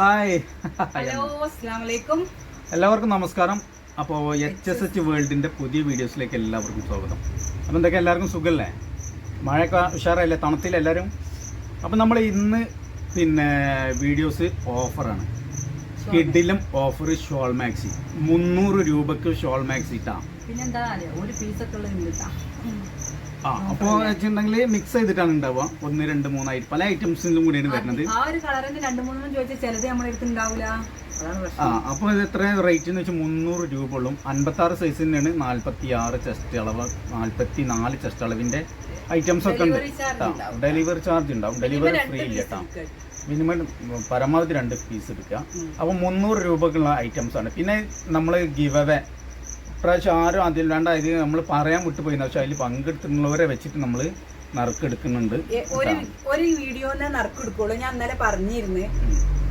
Hi. Hello അസ്സാം എല്ലാവർക്കും നമസ്കാരം. അപ്പോൾ എച്ച് എസ് എച്ച് വേൾഡിന്റെ പുതിയ വീഡിയോസിലേക്ക് എല്ലാവർക്കും സ്വാഗതം. അപ്പോൾ എന്തൊക്കെ? എല്ലാവർക്കും സുഖമല്ലേ മഴയൊക്കെ ഉഷാറല്ലേ തണുത്തില്ല എല്ലാവരും? അപ്പോൾ നമ്മൾ ഇന്ന് പിന്നെ വീഡിയോസ് ഓഫറാണ്. കിഡിലും ഓഫർ ഷോൾ മാക്സി. മുന്നൂറ് രൂപക്ക് ഷോൾ മാക്സി ഇട്ടാ. പിന്നെന്താ ഒരു പീസൊക്കെ ഉള്ളത് ആ അപ്പോൾ വെച്ചിട്ടുണ്ടെങ്കിൽ മിക്സ് ചെയ്തിട്ടാണ് ഉണ്ടാവുക ഒന്ന് രണ്ട് മൂന്നായിട്ട് പല ഐറ്റംസിലും കൂടിയാണ് വരുന്നത്. ആ ഒരു കളറിന്റെ രണ്ട് മൂന്നെണ്ണം ചോദിച്ചാൽ ചിലത് നമ്മുടെ അടുത്ത് ഉണ്ടാവില്ല അതാണ് ആ പ്രശ്നം അപ്പോൾ ഇത് എത്ര റേറ്റ് എന്ന് വെച്ചാൽ മുന്നൂറ് രൂപ ഉള്ളും. അൻപത്തി ആറ് സൈസിന്റെയാണ് നാൽപ്പത്തി ആറ് ചെസ്റ്റ് അളവ് നാൽപ്പത്തി നാല് ചെസ്റ്റ് അളവിന്റെ ഐറ്റംസ് ഒക്കെ ഉണ്ട്. ഡെലിവറി ചാർജ് ഉണ്ടാവും. ഡെലിവറി ഫ്രീ ഇല്ല കേട്ടോ മിനിമം പരമാവധി രണ്ട് പീസ് എടുക്കുക. അപ്പോൾ മുന്നൂറ് രൂപക്കുള്ള ഐറ്റംസ് ആണ്. പിന്നെ നമ്മൾ ഗിവ് അവേ ഇപ്രാവശ്യം ആരും അതിൽ രണ്ടായത് നമ്മൾ പറയാൻ വിട്ടുപോയി പക്ഷെ അതിൽ പങ്കെടുത്തിട്ടുള്ളവരെ വെച്ചിട്ട് നമ്മൾ നറുക്കെടുക്കുന്നുണ്ട്. ഒരു ഒരു വീഡിയോനെ നറുക്കെടുക്കുള്ളൂ. ഞാൻ ഇന്നലെ പറഞ്ഞിരുന്നു.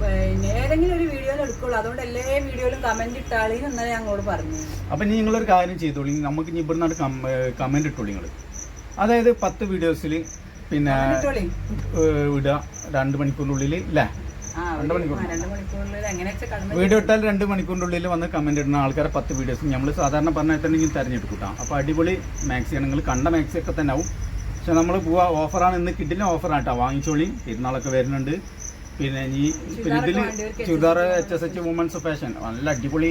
പിന്നെ ഏതെങ്കിലും ഒരു വീഡിയോയിൽ എടുക്കുള്ളൂ. അതുകൊണ്ട് എല്ലാ വീഡിയോയിലും കമന്റ് ഇട്ടാളി ഇന്നലെ ഞങ്ങളോട് പറഞ്ഞു. അപ്പൊ നിങ്ങളൊരു കാര്യം ചെയ്തോളി. നമുക്ക് ഇനി ഇവിടുന്ന് കമന്റ് ഇട്ടോളി നിങ്ങൾ അതായത് പത്ത് വീഡിയോസിൽ പിന്നെ ഇടുക രണ്ട് മണിക്കൂറിനുള്ളിൽ ഇല്ലേ വീഡിയോ ഇട്ടാൽ രണ്ട് മണിക്കൂറിനുള്ളിൽ വന്ന് കമന്റ് ഇടുന്ന ആൾക്കാരെ പത്ത് വീഡിയോസ് നമ്മൾ സാധാരണ പറഞ്ഞാൽ തന്നെ ഇങ്ങനെ തിരഞ്ഞെടുക്കും കേട്ടോ. അപ്പോൾ അടിപൊളി മാക്സിയാണ് നിങ്ങൾ കണ്ട മാക്സി ഒക്കെ തന്നെ ആവും. പക്ഷെ നമ്മൾ പോവാ ഓഫറാണ് ഇന്ന് കിട്ടില്ല ഓഫറാണ് കേട്ടോ വാങ്ങിച്ചോളി. പെരുന്നാളൊക്കെ വരുന്നുണ്ട്. പിന്നെ ഈ പിന്നെ ഇതിൽ churidar H S H women's fashion നല്ല അടിപൊളി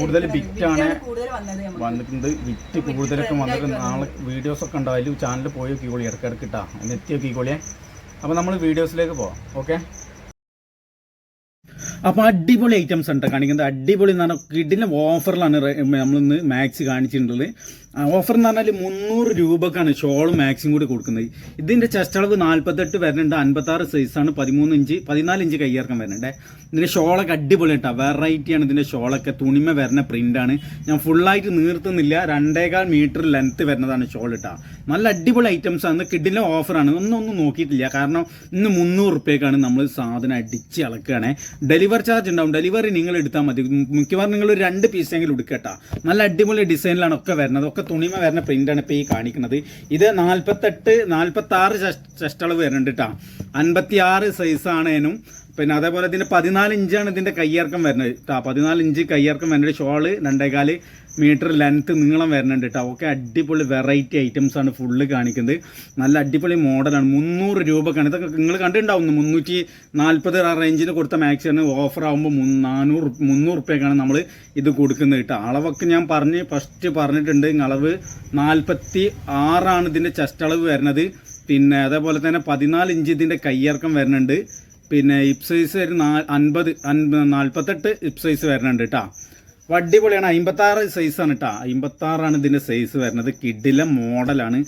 കൂടുതൽ. ബിറ്റാണ് നമുക്ക്. വന്നിട്ടുണ്ട്. വിറ്റ് കൂടുതലൊക്കെ വന്നിട്ട് നാളെ വീഡിയോസ് ഒക്കെ ഉണ്ടാവും. അതിൽ ചാനലിൽ പോയി കീകോളി ഇടയ്ക്കിടയ്ക്ക് കിട്ടാം ഒന്ന് കീകോളിയെ അപ്പോൾ നമ്മൾ വീഡിയോസിലേക്ക് പോവാം. ഓക്കെ? അപ്പോൾ അടിപൊളി ഐറ്റംസ് ഉണ്ട് കാണിക്കുന്നത്. അടിപൊളി എന്ന് പറഞ്ഞാൽ കിഡിന്റെ ഓഫറിലാണ് നമ്മളിന്ന് മാക്സ് കാണിച്ചിട്ടുള്ളത്. ഓഫർ എന്ന് പറഞ്ഞാൽ മുന്നൂറ് രൂപക്കാണ് ഷോളും മാക്സും കൂടി കൊടുക്കുന്നത്. ഇതിന്റെ ചെസ്റ്റ് അളവ് നാൽപ്പത്തെട്ട് വരുന്നുണ്ട്. അൻപത്താറ് സൈസാണ് പതിമൂന്ന് ഇഞ്ച് പതിനാല് ഇഞ്ച് കയ്യിറക്കം വരുന്നുണ്ട്. ഇതിന്റെ ഷോളൊക്കെ അടിപൊളി കേട്ടോ. വെറൈറ്റിയാണ് ഇതിന്റെ ഷോളൊക്കെ. തുണിമ വരുന്ന പ്രിന്റാണ് ഞാൻ ഫുള്ളായിട്ട് നീർത്തുന്നില്ല. രണ്ടേകാൽ മീറ്റർ ലെങ്ത്ത് വരുന്നതാണ് ഷോൾ ഇട്ടാ നല്ല അടിപൊളി ഐറ്റംസ് ആണ്. കിഡിലെ ഓഫറാണ് ഒന്നും ഒന്നും നോക്കിയിട്ടില്ല. കാരണം ഇന്ന് മുന്നൂറ് റുപ്യക്കാണ് നമ്മൾ സാധനം അടിച്ച് ഇളക്കുകയാണേ. ഡെലിവറി ചാർജ് ഉണ്ടാവും. ഡെലിവറി നിങ്ങൾ എടുത്താൽ മതി. മിക്കവാറും നിങ്ങൾ രണ്ട് പീസെങ്കിലും എടുക്കട്ടാ നല്ല അടിപൊളി ഡിസൈനിലാണ് ഒക്കെ വരുന്നത്. ഒക്കെ തുണിമ വരുന്ന പ്രിന്റാണ് ഇപ്പോൾ ഈ കാണിക്കുന്നത്. ഇത് നാൽപ്പത്തെട്ട് നാൽപ്പത്തി ആറ് ചെസ്റ്റ് അളവ് വരുന്നുണ്ട് കേട്ടോ. അൻപത്തി ആറ് സൈസാണേനും പിന്നെ അതേപോലെ ഇതിന്റെ പതിനാല് ഇഞ്ചാണ് ഇതിന്റെ കയ്യിറക്കം വരുന്നത് കേട്ടോ പതിനാല് ഇഞ്ച് കയ്യിറക്കം വരുന്നത് ഷോൾ രണ്ടേകാൽ മീറ്റർ ലെങ്ത്ത് നീളം വരുന്നുണ്ട് കേട്ടോ ഒക്കെ അടിപൊളി വെറൈറ്റി ഐറ്റംസ് ആണ് ഫുള്ള് കാണിക്കുന്നത്. നല്ല അടിപൊളി മോഡലാണ് മുന്നൂറ് രൂപക്കാണ്. ഇതൊക്കെ നിങ്ങൾ കണ്ടിട്ടുണ്ടാവുന്നു മുന്നൂറ്റി നാൽപ്പത് റേഞ്ചിന് കൊടുത്ത മാക്സിന് ഓഫർ ആകുമ്പോൾ നാനൂറ് മുന്നൂറ് റുപ്യക്കാണ് നമ്മൾ ഇത് കൊടുക്കുന്നത് കേട്ടോ അളവൊക്കെ ഞാൻ പറഞ്ഞ് ഫസ്റ്റ് പറഞ്ഞിട്ടുണ്ട്. അളവ് നാൽപ്പത്തി ആറാണ് ഇതിന്റെ ചെസ്റ്റ് അളവ് വരുന്നത്. പിന്നെ അതേപോലെ തന്നെ പതിനാല് ഇഞ്ച് ഇതിന്റെ കയ്യിറക്കം വരുന്നുണ്ട്. പിന്നെ ഇപ് സൈസ് ഒരു നാ അൻപത് അൻപ നാൽപ്പത്തെട്ട് ഇപ് സൈസ് വരുന്നുണ്ട് കേട്ടോ അപ്പോൾ അടിപൊളിയാണ് അമ്പത്താറ് സൈസാണ് കേട്ടോ അമ്പത്താറാണ് ഇതിന്റെ സൈസ് വരുന്നത് കിഡിലെ മോഡലാണ്.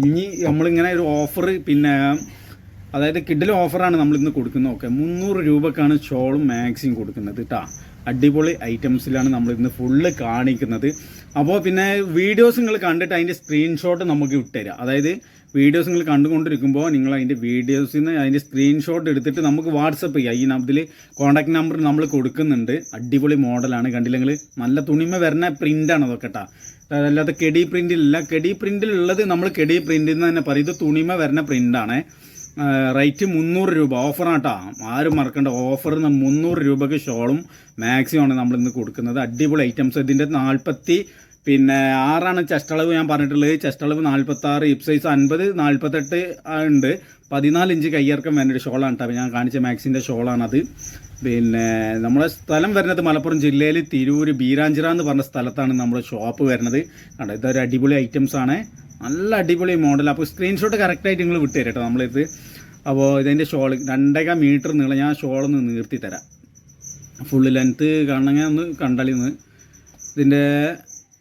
ഇനി നമ്മളിങ്ങനെ ഒരു ഓഫർ പിന്നെ അതായത് കിഡിലെ ഓഫറാണ് നമ്മൾ ഇന്ന് കൊടുക്കുന്നത്. ഓക്കെ മുന്നൂറ് രൂപക്കാണ് ഷോളും മാക്സിയും കൊടുക്കുന്നത് കേട്ടോ അടിപൊളി ഐറ്റംസിലാണ് നമ്മൾ ഇന്ന് ഫുള്ള് കാണിക്കുന്നത്. അപ്പോൾ പിന്നെ വീഡിയോസ് നിങ്ങൾ കണ്ടിട്ട് അതിന്റെ സ്ക്രീൻഷോട്ട് നമുക്ക് വിട്ടുതരാം അതായത് വീഡിയോസ് നിങ്ങൾ കണ്ടുകൊണ്ടിരിക്കുമ്പോൾ നിങ്ങൾ അതിന്റെ വീഡിയോസിൽ നിന്ന് അതിന്റെ സ്ക്രീൻഷോട്ട് എടുത്തിട്ട് നമുക്ക് വാട്സപ്പ് ചെയ്യാം. ഈ നമ്പറിൽ കോൺടാക്ട് നമ്പർ നമ്മൾ കൊടുക്കുന്നുണ്ട്. അടിപൊളി മോഡലാണ് കണ്ടില്ലെങ്കിൽ നല്ല തുണിമ വരുന്ന പ്രിന്റാണ് അതൊക്കെ കേട്ടോ അല്ലാതെ കെടി പ്രിന്റിലല്ല കെടി പ്രിന്റിലുള്ളത് നമ്മൾ കെടി പ്രിന്റിൽ നിന്ന് തന്നെ പറയും. ഇത് തുണിമ വരുന്ന പ്രിന്റാണ് റേറ്റ് മുന്നൂറ് രൂപ. ഓഫറാണ് കേട്ടോ ആരും മറക്കണ്ട. ഓഫർ മുന്നൂറ് രൂപയ്ക്ക് ഷോളും മാക്സിമം ആണ് നമ്മൾ ഇന്ന് കൊടുക്കുന്നത്. അടിപൊളി ഐറ്റംസ് ഇതിന്റെ നാൽപ്പത്തി പിന്നെ ആറാണ് ചെസ്റ്റ് അളവ് ഞാൻ പറഞ്ഞിട്ടുള്ളത്. ചെസ്റ്റ് അളവ് നാൽപ്പത്തി ആറ് ഇപ് സൈസ് അൻപത് നാൽപ്പത്തെട്ട് ഉണ്ട്. പതിനാല് ഇഞ്ച് കയ്യിറക്കം വേണ്ട ഷോളാണ് കേട്ടോ ഞാൻ കാണിച്ച മാക്സിന്റെ ഷോളാണത്. പിന്നെ നമ്മുടെ സ്ഥലം വരുന്നത് മലപ്പുറം ജില്ലയിൽ തിരൂര് ബീരാഞ്ചിറ എന്ന് പറഞ്ഞ സ്ഥലത്താണ് നമ്മുടെ ഷോപ്പ് വരുന്നത്. കണ്ടോ ഇതൊരു അടിപൊളി ഐറ്റംസ് ആണ്. നല്ല അടിപൊളി മോഡൽ അപ്പോൾ സ്ക്രീൻഷോട്ട് കറക്റ്റായിട്ട് നിങ്ങൾ വിട്ടുതരാം കേട്ടോ നമ്മളിത്. അപ്പോൾ ഇതിന്റെ ഷോൾ രണ്ടേകാൽ മീറ്റർ നീളം. ഞാൻ ഷോളൊന്ന് നീർത്തി തരാം ഫുള്ള് ലെങ്ത്ത് കാണണമെങ്കിൽ ഒന്ന് കണ്ടാലിന്ന് ഇതിന്റെ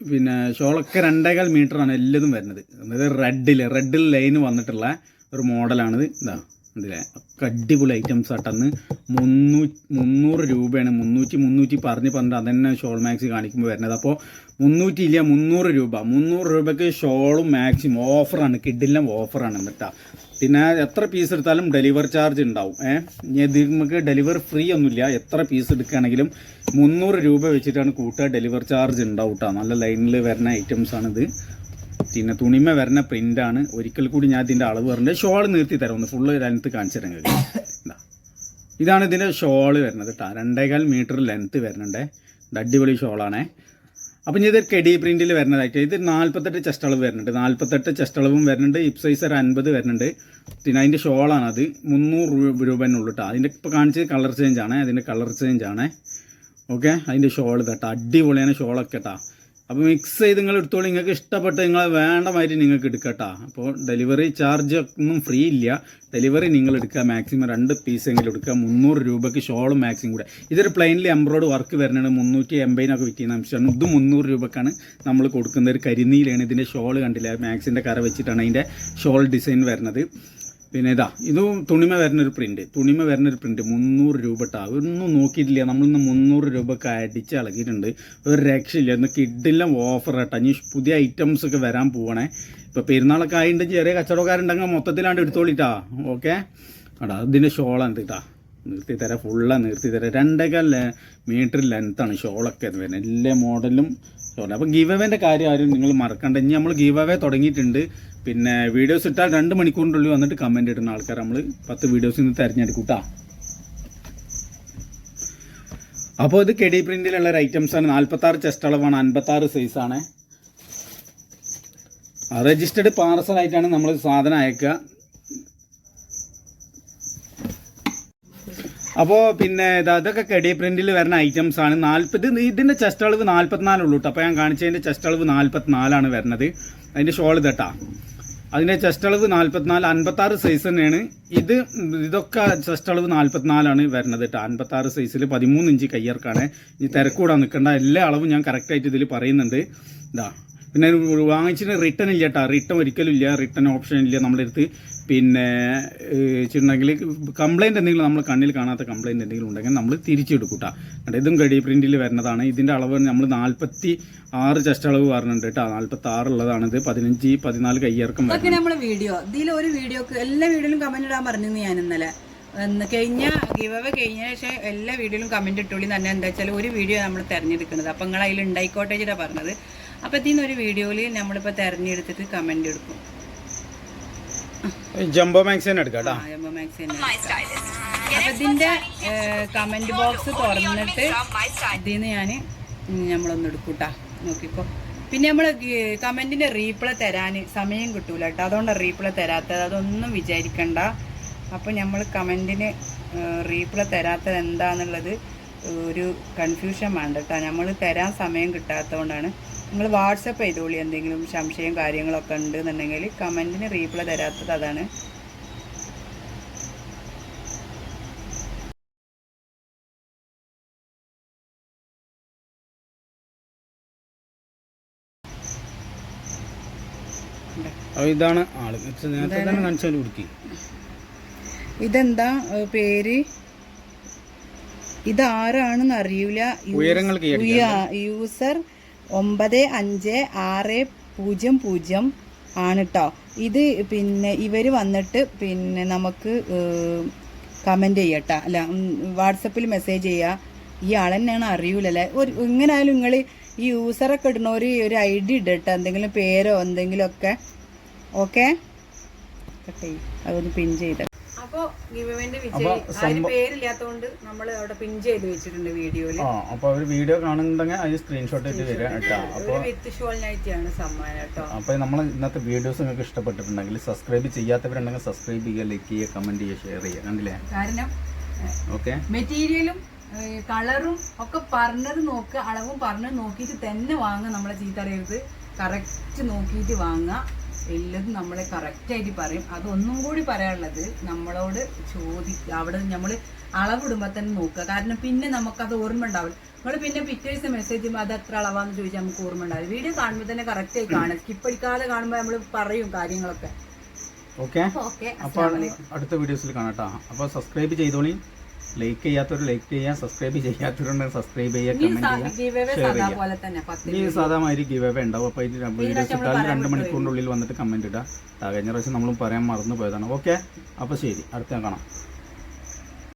പിന്നെ ഷോളൊക്കെ രണ്ടേകാൽ മീറ്ററാണ് എല്ലതും വരുന്നത്. അതായത് റെഡിൽ റെഡിൽ ലൈൻ വന്നിട്ടുള്ള ഒരു മോഡലാണിത് ഇതാ. ഇതിലെ ഒക്കെ അടിപൊളി ഐറ്റംസ് ആട്ടെന്ന് മുന്നൂ മുന്നൂറ് രൂപയാണ്. മുന്നൂറ്റി മുന്നൂറ്റി പറഞ്ഞ് പറഞ്ഞിട്ട് അതന്നെ ഷോൾ മാക്സി കാണിക്കുമ്പോൾ വരുന്നത്. അപ്പോൾ മുന്നൂറ്റി ഇല്ല മുന്നൂറ് രൂപ. മുന്നൂറ് രൂപയ്ക്ക് ഷോളും മാക്സിമം ഓഫറാണ് കിഡിലും ഓഫറാണ് എന്നിട്ടാ. പിന്നെ എത്ര പീസ് എടുത്താലും ഡെലിവറി ചാർജ് ഉണ്ടാവും. ഏഹ് ഇനി ഇത് നമുക്ക് ഡെലിവറി ഫ്രീ ഒന്നുമില്ല. എത്ര പീസ് എടുക്കുകയാണെങ്കിലും മുന്നൂറ് രൂപ വെച്ചിട്ടാണ് കൂട്ടുക ഡെലിവറി ചാർജ് ഉണ്ടാവും കേട്ടോ നല്ല ലൈനിൽ വരുന്ന ഐറ്റംസ് ആണിത്. പിന്നെ തുണിമ വരുന്ന ആണ്. ഒരിക്കൽ കൂടി ഞാൻ ഇതിന്റെ അളവ് പറഞ്ഞത് ഷോൾ നിർത്തി തരാം. ഒന്ന് ഫുള്ള് ലെങ്ത്ത് കാണിച്ചു തരാം ഇതാണ് ഇതിന്റെ ഷോൾ വരുന്നത് കേട്ടോ രണ്ടേകാൽ മീറ്റർ ലെങ്ത്ത് വരുന്നുണ്ട്. അടിപൊളി ഷോളാണേ അപ്പം ഇത് കെഡി പ്രിന്റിൽ വരുന്നതായിട്ട് ഇത് നാൽപ്പത്തെട്ട് ചെസ്റ്റ് അളവ് വരുന്നുണ്ട്. നാൽപ്പത്തെട്ട് ചെസ്റ്റ് അളവും വരുന്നുണ്ട്. ഇപ് സൈസ് ഒരു അൻപത് വരുന്നുണ്ട്. പിന്നെ അതിന്റെ ഷോളാണ് അത്. മുന്നൂറ് രൂപ രൂപേനുള്ളൂ കേട്ടോ അതിന്റെ ഇപ്പോൾ കാണിച്ചത് കളർ ചേഞ്ച് ആണ്. അതിന്റെ കളർ ചേഞ്ച് ആണ്. ഓക്കെ അതിന്റെ ഷോൾ കേട്ടോ അടിപൊളിയാണ് ഷോളൊക്കെ കേട്ടോ അപ്പോൾ മിക്സ് ചെയ്ത് നിങ്ങൾ എടുത്തോളൂ. നിങ്ങൾക്ക് ഇഷ്ടപ്പെട്ട് നിങ്ങൾ വേണ്ട മാതിരി നിങ്ങൾക്ക് എടുക്കട്ടോ. അപ്പോൾ ഡെലിവറി ചാർജ് ഒന്നും ഫ്രീ ഇല്ല. ഡെലിവറി നിങ്ങൾ എടുക്കുക. മാക്സിമം രണ്ട് പീസ് എങ്കിലും എടുക്കുക. മുന്നൂറ് രൂപയ്ക്ക് ഷോളും മാക്സിമം കൂടെ. ഇതൊരു പ്ലെയിനിൽ എംബ്രോയ്ഡ് വർക്ക് വരുന്നത് മുന്നൂറ്റി എൺപതിനൊക്കെ വിൽക്കുന്ന അംശമാണ് ഇത് മുന്നൂറ് രൂപക്കാണ് നമ്മൾ കൊടുക്കുന്ന ഒരു കരിനീലാണ്. ഇതിന്റെ ഷോൾ കണ്ടില്ല? മാക്സിന്റെ കറ വെച്ചിട്ടാണ് അതിന്റെ ഷോൾ ഡിസൈൻ വരുന്നത്. പിന്നെ ഇതാ ഇതും തുണിമ വരുന്നൊരു പ്രിന്റ് തുണിമ വരുന്നൊരു പ്രിന്റ് മുന്നൂറ് രൂപ ടാ ഒന്നും നോക്കിയിട്ടില്ല. നമ്മളിന്ന് മുന്നൂറ് രൂപക്ക് അടിച്ച് ഇളകിയിട്ടുണ്ട്. ഒരു രക്ഷയില്ല. ഇന്ന് കിഡിലും ഓഫർ കേട്ടോ ഇനി പുതിയ ഐറ്റംസ് ഒക്കെ വരാൻ പോവണേ. ഇപ്പൊ പെരുന്നാളൊക്കെ ആയിട്ട് ചെറിയ കച്ചവടക്കാരുണ്ടെങ്കിൽ മൊത്തത്തിലാണ്ട് എടുത്തോളിട്ടാ. ഓക്കെ? അടാ ഇതിന്റെ ഷോളാണ് ഇതാ നിർത്തി തരാം ഫുള്ളാണ് നിർത്തി തരാം രണ്ടേക്കാൽ മീറ്റർ ലെങ്ത്താണ് ഷോളൊക്കെ വരുന്നത്. എല്ലാ മോഡലും ഷോൾ അപ്പോൾ ഗീവ് അവേന്റെ കാര്യം ആരും നിങ്ങൾ മറക്കണ്ട. ഇനി നമ്മൾ ഗീവ് അവേ തുടങ്ങിയിട്ടുണ്ട്. പിന്നെ വീഡിയോസ് ഇട്ടാൽ രണ്ട് മണിക്കൂറിന്റെ വന്നിട്ട് കമന്റ് ഇടുന്ന ആൾക്കാർ നമ്മൾ പത്ത് വീഡിയോസ് നിന്ന് തിരഞ്ഞെടുക്കും കേട്ടോ അപ്പോൾ ഇത് കെഡി പ്രിന്റിലുള്ള ഒരു ഐറ്റംസ് ആണ്. നാൽപ്പത്താറ് ചെസ്റ്റ് അളവാണ്. അൻപത്താറ് സൈസാണ് രജിസ്റ്റേർഡ് പാർസൽ ആയിട്ടാണ് നമ്മൾ സാധനം അയക്കുക. അപ്പോൾ പിന്നെ ഇതൊക്കെ കെഡി പ്രിന്റിൽ വരുന്ന ഐറ്റംസ് ആണ്. നാൽപ്പത് ഇതിന്റെ ചെസ്റ്റ് അളവ് നാൽപ്പത്തിനാലുള്ളൂ കേട്ടോ അപ്പോൾ ഞാൻ കാണിച്ചതിന്റെ ചെസ്റ്റ് അളവ് നാൽപ്പത്തിനാലാണ് വരുന്നത്. അതിന്റെ ഷോൾ ഇതട്ടാ അതിന്റെ ചെസ്റ്റ് അളവ് നാൽപ്പത്തിനാല് അൻപത്താറ് സൈസ് തന്നെയാണ്. ഇത് ഇതൊക്കെ ചെസ്റ്റ് അളവ് നാൽപ്പത്തിനാലാണ് വരുന്നത് കേട്ടോ അൻപത്താറ് സൈസിൽ പതിമൂന്ന് ഇഞ്ച് കയ്യർക്കാണ്. ഇനി തിരക്കൂടാൻ നിൽക്കേണ്ട എല്ലാ അളവും ഞാൻ കറക്റ്റായിട്ട് ഇതിൽ പറയുന്നുണ്ട്. ഇതാ പിന്നെ വാങ്ങിച്ചിട്ട് റിട്ടേൺ ഇല്ല കേട്ടോ റിട്ടേൺ ഒരിക്കലും ഇല്ല. റിട്ടേൺ ഓപ്ഷൻ ഇല്ല നമ്മുടെ അടുത്ത്. പിന്നെ വെച്ചിട്ടുണ്ടെങ്കിൽ കംപ്ലയിന്റ് എന്തെങ്കിലും നമ്മൾ കണ്ണിൽ കാണാത്ത കംപ്ലയിന്റ് എന്തെങ്കിലും ഉണ്ടെങ്കിൽ നമ്മൾ തിരിച്ചെടുക്കും കേട്ടോ കണ്ടോ ഇതും ഗഡി പ്രിന്റിൽ വരുന്നതാണ്. ഇതിന്റെ അളവ് നമ്മൾ നാൽപ്പത്തി ആറ് ചെസ്റ്റ് അളവ് പറഞ്ഞിട്ടുണ്ട് കേട്ടോ നാൽപ്പത്തി ആറുള്ളതാണ് ഇത് പതിനഞ്ച് പതിനാല് കയ്യിറക്കം നമ്മുടെ വീഡിയോ ഇതിൽ ഒരു വീഡിയോക്ക് എല്ലാ വീഡിയോയിലും കമന്റ് ഇടാൻ പറഞ്ഞിരുന്നു ഞാൻ ഇന്നലെ. കഴിഞ്ഞ ഗിവ് അവ കഴിഞ്ഞ ശേഷം എല്ലാ വീഡിയോയിലും കമന്റ് ഇട്ടുള്ളി തന്നെ എന്താ വെച്ചാൽ ഒരു വീഡിയോ നമ്മൾ തിരഞ്ഞെടുക്കുന്നത്. അപ്പം നിങ്ങൾ അതിൽ ഉണ്ടായിക്കോട്ടെ ചേട്ടാ പറഞ്ഞത്. അപ്പം ഇതിൽ ഒരു വീഡിയോയിൽ നമ്മളിപ്പോൾ തിരഞ്ഞെടുത്തിട്ട് കമന്റ് എടുക്കും. ജംബോ മാക്സിൻ എടുക്കാം ജംബോ മാക്സ് തന്നെ അപ്പൊ ഇതിന്റെ കമന്റ് ബോക്സ് തുറന്നിട്ട് ഇതിന്ന് ഞാൻ നമ്മളൊന്ന് എടുക്കൂട്ടാ. നോക്കിക്കോ. പിന്നെ നമ്മൾ കമന്റിന്റെ റീപ്ലൈ തരാൻ സമയം കിട്ടൂല കേട്ടോ. അതുകൊണ്ടാണ് റീപ്ലൈ തരാത്തത്. അതൊന്നും വിചാരിക്കണ്ട. അപ്പോൾ നമ്മൾ കമന്റിന് റീപ്ലൈ തരാത്തത് എന്താന്നുള്ളത് ഒരു കൺഫ്യൂഷൻ വേണ്ട കേട്ടോ. നമ്മൾ തരാൻ സമയം കിട്ടാത്തതുകൊണ്ടാണ് നിങ്ങൾ വാട്സപ്പ് ചെയ്തോളി എന്തെങ്കിലും സംശയം കാര്യങ്ങളൊക്കെ ഉണ്ടെന്നുണ്ടെങ്കിൽ കമന്റിന് റീപ്ലൈ തരാത്തത് അതാണ്. ഇതാണ് ആൾ. നേരത്തെ തന്നെ കാണിച്ചാൽ കൊടുക്കി. ഇതെന്താ? പേര്? ഇതാരാണെന്ന് അറിയൂല യൂ- ഉയരങ്ങൾ യൂസർ ഒമ്പത് അഞ്ച് ആറ് പൂജ്യം പൂജ്യം ആണ് കേട്ടോ ഇത് പിന്നെ ഇവർ വന്നിട്ട് പിന്നെ നമുക്ക് കമന്റ് ചെയ്യട്ടോ അല്ല വാട്സപ്പിൽ മെസ്സേജ് ചെയ്യുക ഈ ആളെന്നെയാണ് അറിയൂലല്ലേ ഒരു എങ്ങനെയായാലും നിങ്ങൾ ഈ യൂസറൊക്കെ ഇടുന്ന ഒരു ഒരു ഐ ഡി ഇടട്ടോ എന്തെങ്കിലും പേരോ എന്തെങ്കിലുമൊക്കെ. ഓക്കെ? അതൊന്ന് പിൻ ചെയ്ത്. അപ്പോ ഗിവന്റെ വിജയ് ആരും പേരില്ലാത്തതുകൊണ്ട് നമ്മൾ അവിടെ പിൻ ചെയ്ത് വെച്ചിട്ടുണ്ട് വീഡിയോയിൽ ആ അപ്പോൾ അവർ വീഡിയോ കാണുന്നുണ്ടെങ്കിൽ അതിന് സ്ക്രീൻഷോട്ട് ഇട്ട് തരാം കേട്ടോ. അപ്പോൾ ഒരു വിത്ത് ആണ് സമ്മാനം കേട്ടോ. അപ്പോൾ നമ്മൾ ഇന്നത്തെ വീഡിയോസ് നിങ്ങൾക്ക് ഇഷ്ടപ്പെട്ടിട്ടുണ്ടെങ്കിൽ സബ്സ്ക്രൈബ് ചെയ്യാത്തവരുണ്ടെങ്കിൽ സബ്സ്ക്രൈബ് ചെയ്യുക ലൈക്ക് ചെയ്യുക കമന്റ് ചെയ്യുക ഷെയർ ചെയ്യുക. കണ്ടില്ലേ? കാരണം ഓക്കെ. മെറ്റീരിയലും കളറും ഒക്കെ പറഞ്ഞത് നോക്കുക അളവും പറഞ്ഞത് നോക്കിയിട്ട് തന്നെ വാങ്ങുക നമ്മളെ ചീത്തറിയരുത്. കറക്റ്റ് നോക്കിയിട്ട് വാങ്ങുക. എല്ലതും നമ്മളെ കറക്റ്റായിട്ട് പറയും. അതൊന്നും കൂടി പറയാനുള്ളത് നമ്മളോട് ചോദിക്കുക അവിടെ നമ്മൾ അളവിടുമ്പോൾ തന്നെ നോക്കുക. കാരണം പിന്നെ നമുക്കത് ഓർമ്മ ഉണ്ടാവില്ല. നമ്മൾ പിന്നെ പിറ്റേ ദിവസം മെസ്സേജ് ചെയ്യുമ്പോൾ അത് എത്ര അളവാന്ന് ചോദിച്ചാൽ നമുക്ക് ഓർമ്മ ഉണ്ടാവില്ല. വീഡിയോ കാണുമ്പോൾ തന്നെ കറക്റ്റായി കാണും. സ്കിപ്പടിക്കാതെ കാണുമ്പോൾ നമ്മൾ പറയും കാര്യങ്ങളൊക്കെ. ഓക്കെ ഓക്കെ അപ്പോൾ അടുത്ത വീഡിയോസിൽ കാണാം കേട്ടോ അപ്പോൾ സബ്സ്ക്രൈബ് ചെയ്തോളി. ലൈക്ക് ചെയ്യാത്തവർ ലൈക്ക് ചെയ്യാൻ സബ്സ്ക്രൈബ് ചെയ്യാത്തവരുണ്ടെങ്കിൽ സബ്സ്ക്രൈബ് ചെയ്യുക കമന്റ് ഈ സാധാരണ ഗീവ് അവേ ഉണ്ടാവും. അപ്പോൾ ഇതിന് വീഡിയോസ് ഇട്ടാൽ രണ്ട് മണിക്കൂറിനുള്ളിൽ വന്നിട്ട് കമന്റ് ഇടാം കഴിഞ്ഞ പ്രാവശ്യം നമ്മളും പറയാൻ മറന്നു പോയതാണ്. ഓക്കെ അപ്പോൾ ശരി. അടുത്ത കാണാം.